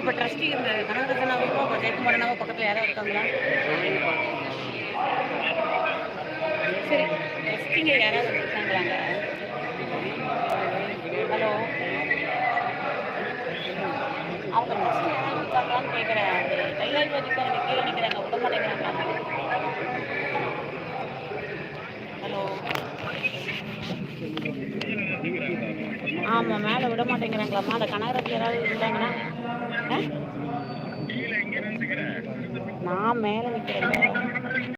சரி இப்போ ட்ரஸ்டி இந்த கனகரசனாவுக்கும் இப்போ ஜெயக்குமாரனாவோ பக்கத்தில் யாராவது இருக்காங்களா? சரி ட்ரஸ்டிங்க யாராவது இருக்காங்களாங்க ஹலோ அவங்க ட்ரஸ்டி யாராவது இருக்காங்களான்னு கேட்குறேன் அந்த கைலாய்வாதிக்கு கீழே நிற்கிறாங்க விட மாட்டேங்கிறாங்க. ஹலோ ஆமாம் மேலே விட மாட்டேங்கிறாங்களாம்மா அந்த கனகரத்தில் யாராவது இருந்தாங்கன்னா நான் மேலே நிற்கிறேன்